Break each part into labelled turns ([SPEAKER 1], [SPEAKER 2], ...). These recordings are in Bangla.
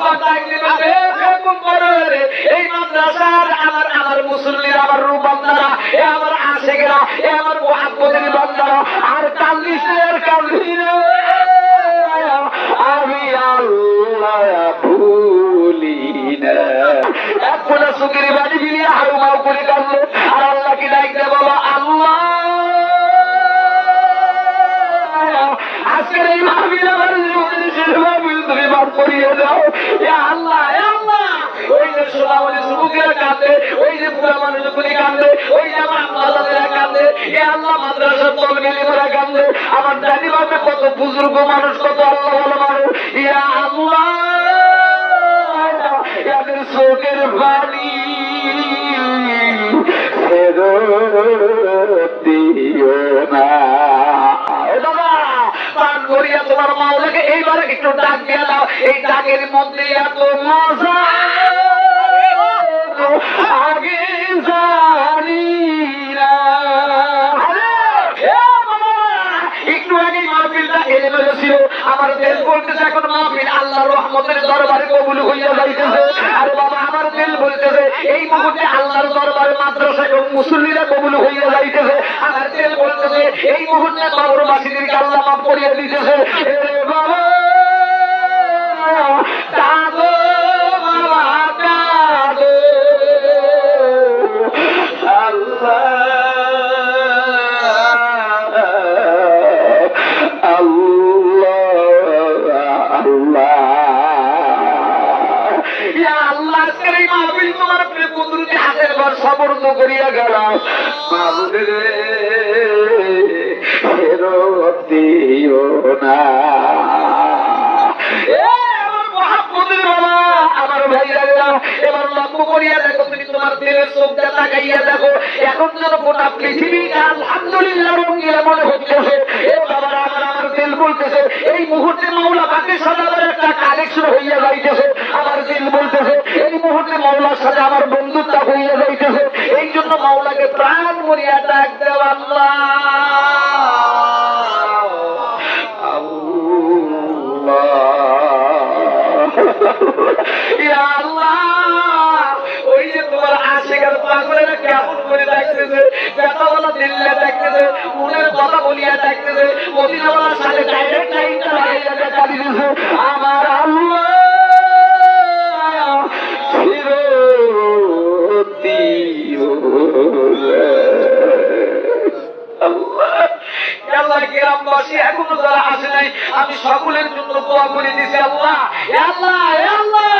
[SPEAKER 1] আবার ডাক এ আমার আশেকেরা, এ আমার মহাব্বতের বন্দারা, আর কাল্লিস আর আমি আল্লাহ এক ফোটা সুখের বাড়ি বিলিয়ে হারু মাও করে কাঁদলো। আজকের এই মাহবিল আমার জীবনের শেষ মাহবিল তুমি মাফ করিয়ে দাও। এ আল্লাহ এ আল্লাহ। কত বুজুর্গ মানুষ, কত আল্লাহ ইয়া এদের চোখের বাড়ি না। করিয়া তোমার মাওলাকে এইবারে একটু ডাক দিয়া দাও। এই ডাকের মধ্যে এত মজা। আগে জানি মাহফিলটা এলোমেলো আমার দিল বলতেছে, এখন মাহফিল আল্লাহ রহমতের দরবারে কবুল হইয়া যাইতেছে। আরে বাবা, আমার দিল বলতেছে, এই মুহূর্তে আল্লাহর দরবারে মাদ্রাসা এবং মুসল্লিরা কবুল হইয়া যাইতেছে। আমার দিল বলতেছে, এই মুহূর্তে কবরবাসীদেরকে আল্লাহ মাফ করিয়া দিতেছে। বাবা, কাঁদো বাবা এই এখন যেন এই মুহূর্তে মাওলা সাদাবার একটা কালেকশন হইয়া যাইতেছে আমার দিল বলতেছে এই মুহূর্তে মাওলার সাথে আমার বন্ধুত্ব হইয়া যাইতেছে। এই জন্য মাওলাকে প্রাণ মরিয়া ডাক দেওয়া ওই যে তোমার কেমন কথা বলিয়া আমার আল্লাহ। আমি সকলের জন্য দোয়া করে দিছি আল্লাহ। আল্লাহ আল্লাহ।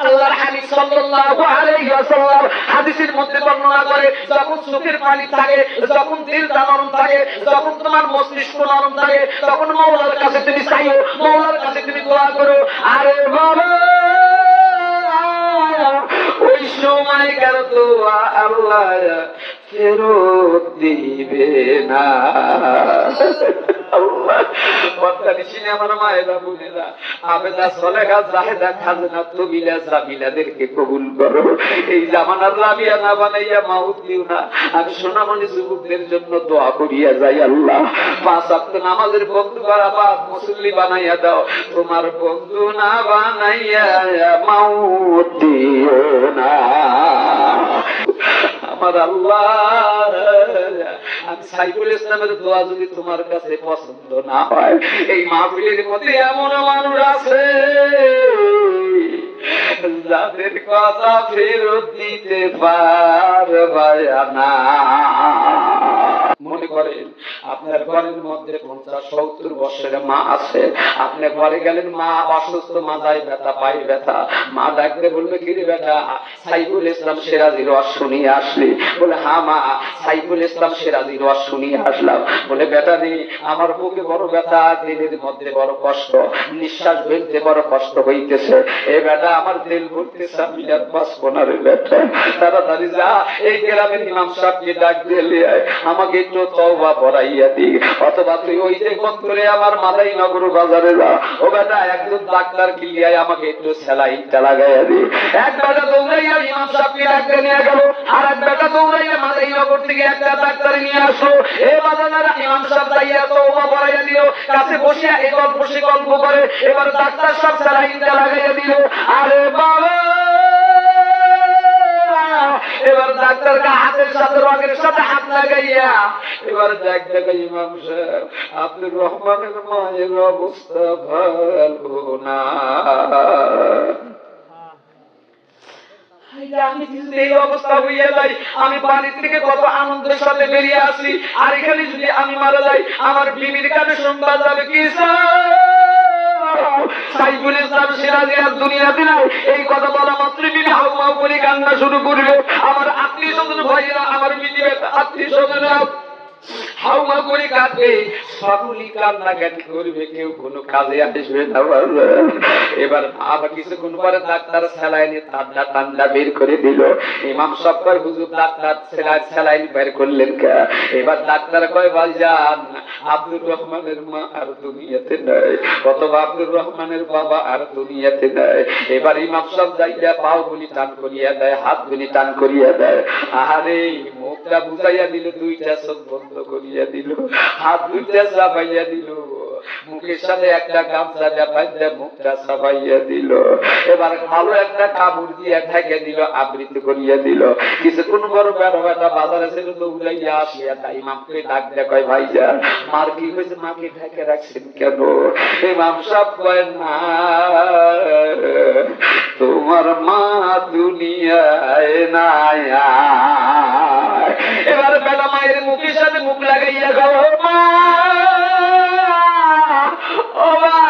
[SPEAKER 1] আল্লাহর হাবিব সাল্লাল্লাহু আলাইহি ওয়াসাল্লাম হাদিসের মধ্যে বর্ণনা করে, যখন পানি থাকে, যখন নরম থাকে, যখন তোমার মস্তিষ্ক নরম থাকে, তখন মাওলার কাছে তুমি চাইও মাওলার কাছে তুমি দোয়া করো, আরে বাবা! ওই সময় কেন তো আল্লাহ ফেরত দিবে না? আল্লাহ মায়েরা বোনেরা আবেদা সলেহা জাহেদা খাজনা তবিলা জামিলাদেরকে কবুল করো এই জামানার রাবিয়া না বানাইয়া মাউত দিও না আমি সোনামণি যুবকদের জন্য দোয়া করিয়া যাই আল্লাহ পাঁচ আপ্ত নামাজের বন্ধু মুসল্লি বানাইয়া দাও তোমার বন্ধু না বানাইয়া মাউত দিও না তোমার কাছে না হয়, এই মাহফিলের মধ্যে এমন মানুষ আছে যাদের কথা ফেরত দিতে পারবায় না। মনে করেন, আপনার ঘরের মধ্যে পঞ্চাশ, সত্তর বছরের মা আছে, আপনি ঘরে গেলেন, মা অসুস্থ মাথায় ব্যথা পায়ে ব্যথা। মা ডাকতে বলবে, কি রে বেটা, সাইফুল ইসলাম সিরাজির ওয়াজ শুনিয়ে আসলি? বলে হ্যাঁ মা, সাইফুল ইসলাম সিরাজির ওয়াজ শুনিয়ে আসলাম। বলে, বেটা রে, আমার বুকে বড় ব্যথা দিনের মধ্যে বড় কষ্ট, নিঃশ্বাস ফেলতে বড় কষ্ট হইতেছে। এ বেটা, আমার দিল ঘুরতেছে আমি আর বাঁচবো না রে বেটা। তাড়াতাড়ি যা, এই গ্রামের ইমাম সাহেবকে ডাক দিয়ে আমাকে একটু তওবা পড়াইয়া দি অথবা তুই ওই যে গন্তরে আমার মাথায় নগর বাজারে যা। ও বেটা একজন ডাক্তার গিলিয়ায় আমাকে একটু সেলাইনটা লাগাইয়া দি এক বেটা দৌড়াইয়া ইমাম সাহেবকে ডাকতে নিয়ে গেল। আর এক বেটা দৌড়াইয়া মাথায় নগর থেকে একটা ডাক্তার নিয়ে আসলো। এ বাজারের ইমাম সাহেব যাইয়া তওবা পড়াইয়া দিল। কাছে বসিয়া এই গল্প সে গল্প করে। এবার ডাক্তার সব সেলাইনটা লাগাইয়া দিল। আরে বাবা! এবার ডাক্তারকে হাতের সাথে রগের সাথে হাত লাগাইয়া এবার দেখ, দেখো ইমাম সাহেব রহমানের মায়ের অবস্থা ভালো না। আমি যদি এই অবস্থা হইয়া যাই, আমি বাড়ি থেকে কত আনন্দের সাথে বেরিয়ে আসি, আর এখানে যদি আমি মারা যাই, আমার বিবির কানে শুনবা যাবে কি সাইফুল ইসলাম সিরাজি আর দুনিয়াতে নাই এই কথা বলা মাত্র বিবি হাউ মাউ করে কান্না শুরু করবে। আমার আত্মীয় স্বজন ভাইয়েরা, আমার বিবি আত্মীয় স্বজনেরা হাউমা করে কাঁদবে। সকলই কান্নাকাটি করবে কেউ কোনো কাজে আসবে না এবার আবার কিছুক্ষণ পরে ডাক্তার স্যালাইনে ঠান্ডা ঠান্ডা বের করে দিল। ইমাম সব হুজুর, ডাক্তার স্যালাইন স্যালাইন বের করলেন এবার ডাক্তার কয় ভাইজান আব্দুর রহমানের মা আর দুনিয়াতে নাই। অথবা আব্দুর রহমানের বাবা আর দুনিয়াতে নাই। এবার ইমাম সব যাইয়া পাও গুলি টান করিয়া দেয়, হাত গুলি টান করিয়া দেয়। আহারে, মুখটা বুঝাইয়া দিল, দুইটা চোখ বন্ধ করিয়া দিল হাত দুইটা চাপাইয়া দিল। মুখের সাথে একটা গামছা মুখটা দিল। এবার ভালো একটা কাপড় দিয়ে দিল, আবৃত করিয়া দিল। বাজারে উড়াইয়া আসিয়া তাই ডাক দেখায় ভাইজা মার কি হয়েছে? মাকে রাখছেন কেন? কয়, না, তোমার মা দুনিয়ায় নাই এবার বেটা মায়ের মুখের সাথে মুখ লাগাইয়া গাও মা ও মায়া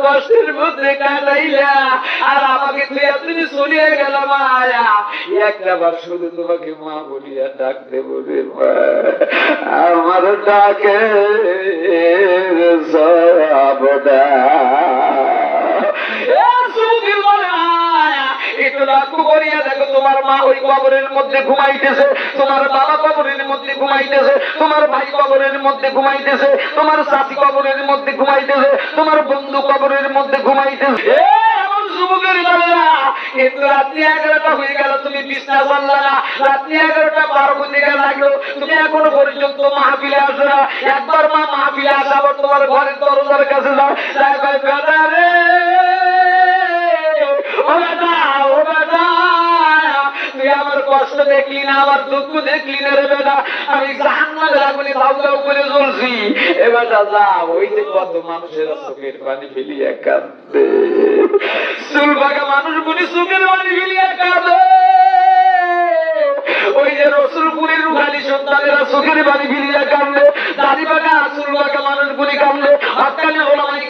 [SPEAKER 1] কষ্টের মধ্যে কাটাইলা। আর আমাকে তুই এতদিন চলিয়ে গেল মায়া, একটা বার শুধু তোমাকে মা বলিয়া ডাক দেবো আমার ডাকে সবদা একটু লক্ষ্য করিয়া দেখো, তোমার মা ওই কবরের মধ্যে ঘুমাইতেছে, তোমার বাবা কবরের মধ্যে ঘুমাইতেছে, তোমার ভাই কবরের মধ্যে ঘুমাইতেছে, তোমার সাথী কবরের মধ্যে ঘুমাইতেছে, তোমার বন্ধু কবরের মধ্যে ঘুমাইতেছে। রাত্রি এগারোটা হয়ে তুমি এগারোটা লাগল, তুমি এখনও পর্যন্ত মাহফিলে আসো না। একবার মা মাহফিলে আসা আবার তোমার ঘরের দরজার কাছে যাও। তাই দেখলি না আমার দুঃখ দেখলি না রে বেটা। আমি জাহান্নামের আগুনে দাউ দাউ করে জ্বলছি। এবার যা, ওই যে কত মানুষের চোখের পানি ফেলিয়া কাঁদবে চুল পাকা মানুষগুলি চোখের পানি ফেলিয়া কাঁদে। ওই যে রসুলপুরের রুহানি সন্তানেরা চোখের বাড়ি ফিরিয়া কান্দে দাড়ি পাকা আসুল পাকা মানুষগুলি কান্দে হকানি ওলামাই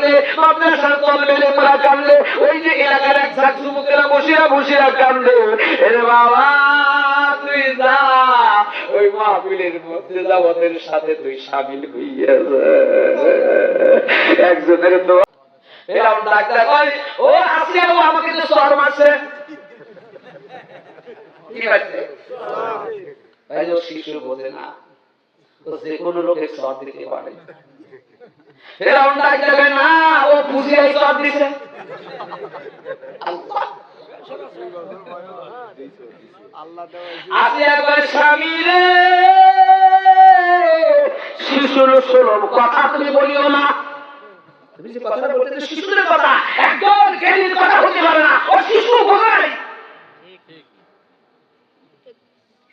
[SPEAKER 1] কান্দে মাদ্রাসার তল মেলে মোরা কান্দে ওই যে এলাকার এক ঝাঁক যুবকেরা বসিয়া বসিয়া কান্দে এরে বাবা, তুই যা। ওই মাহফিলের মধ্যে ওদের সাথে তুই সামিল হইয়া একজনের তো এরকম ডাক্তার কয়, ও আসিয়া ও আমাকে তো সর মারছে। শিশু বোঝে না। যে কোনো লোকে সব দিতে পারে। এরকম ডাক্তার কয় না ও বুঝিয়াই সব দিছে। আল্লাহ। একবার স্বামী রে শিশুর সুলভ কথা তুমি বলিও না। তুমি যে কথাটা বলতে শিশুদের কথা একজন জ্ঞানীর কথা হতে পারে না ও শিশু কোথায়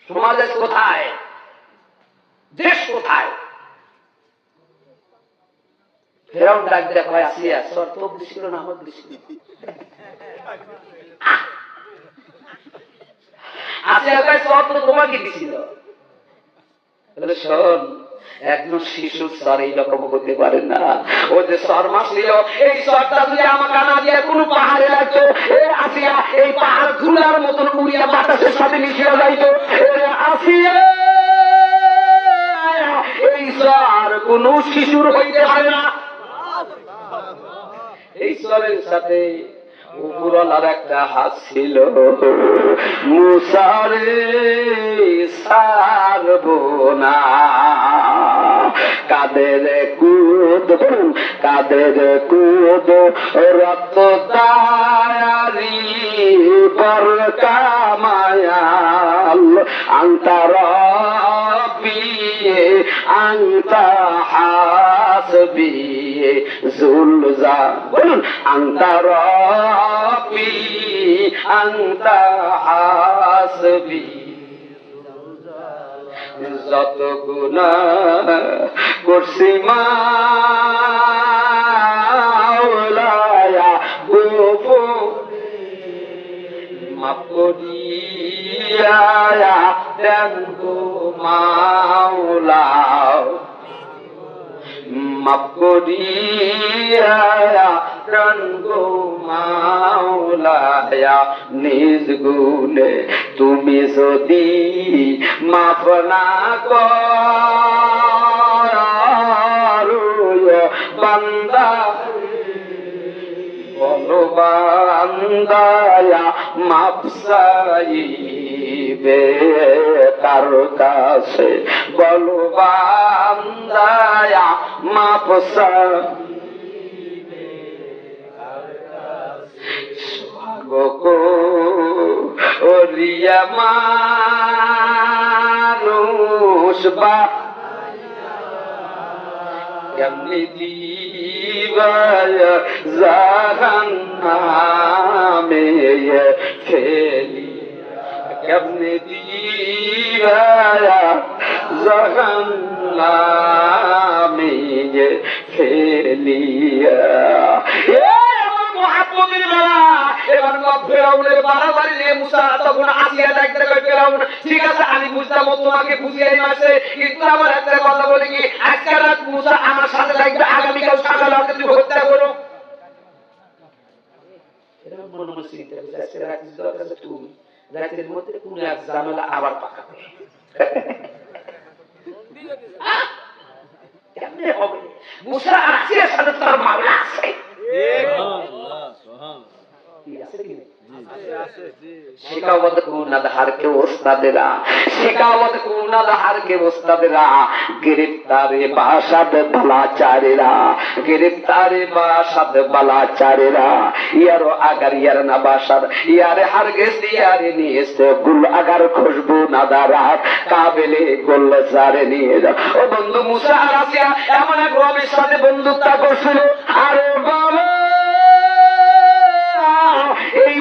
[SPEAKER 1] সমাজ কোথায়? দেশ কোথায়? ফেরাও ডাক দেখ আসিয়া, সর তো ছিল না, আমার আসিয়া কয়, সর, তো তোমাকে দিছিল শোন, একজন শিশু এইরকম হতে পারে না। ও যে স্বর মাসিল এই যদি আমার কানা দিয়ে কোনো পাহাড়ে লাগতো আসিয়া, এই পাহাড় মতন উড়িয়া বাতাসের সাথে মিশিয়ে যাইতো। আসিয়া, এই স্বর কোন শিশুর হইতে পারে না। স্বরের সাথে উপরওয়ালার একটা হাত ছিল। মুসারে না কাদের কুদ কাদের কুদ? রত তারি বর কামায়াল। আন্তর আন্তা হাসবি জুলজা। বলুন, আন্তা রবি, আন্তা হাসবি যত গুণা করছি মাওলায়া গোপো মাফ করিয়া মাওলা মাফ করিয়া গো মাওলায়া, নিজ গুণে তুমি যদি মাফ না করো বান্দা বলো বান্দায়া মাপসাইবে তার কাছে। বলো বান্দায়া মাপসা গো ওরিয়া মানুষ বা কেমনি দিবায় জাহান্নামে ফেলি। কেমনি নিয়ে আমি বুঝতাম তোমাকে বুঝিয়ে মাসে। কিন্তু আমার একটা কথা বলে কি, আজকে আমার সাথে লাগবে আগামীকাল সকালে আমাকে তুমি হত্যা করো। তুমি রাতের মধ্যে কোন এক জামেলা আবার পাকাবে কেমনে হবে? মুসা আর সাথে তার মামলা আছে কি আছে কি গুল আগার খুশবু নাদারাত। কাবেলে গোল সারে নিয়ে যাও বন্ধু মুসা এমন এক সাথে বন্ধুত্ব করছিল। আরে বাবা!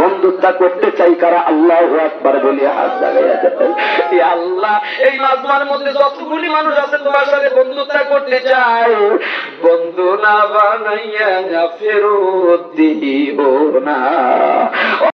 [SPEAKER 1] বন্ধুত্ব করতে চাই কারা? আল্লাহ একবার বলি, হাত লাগাইয়া যেতেন আল্লাহ, এই মাজমার মধ্যে যতগুলি মানুষ আছে তোমার সাথে বন্ধুত্ব করতে চাই। বন্ধু না বানাইয়া ফেরত দিও না।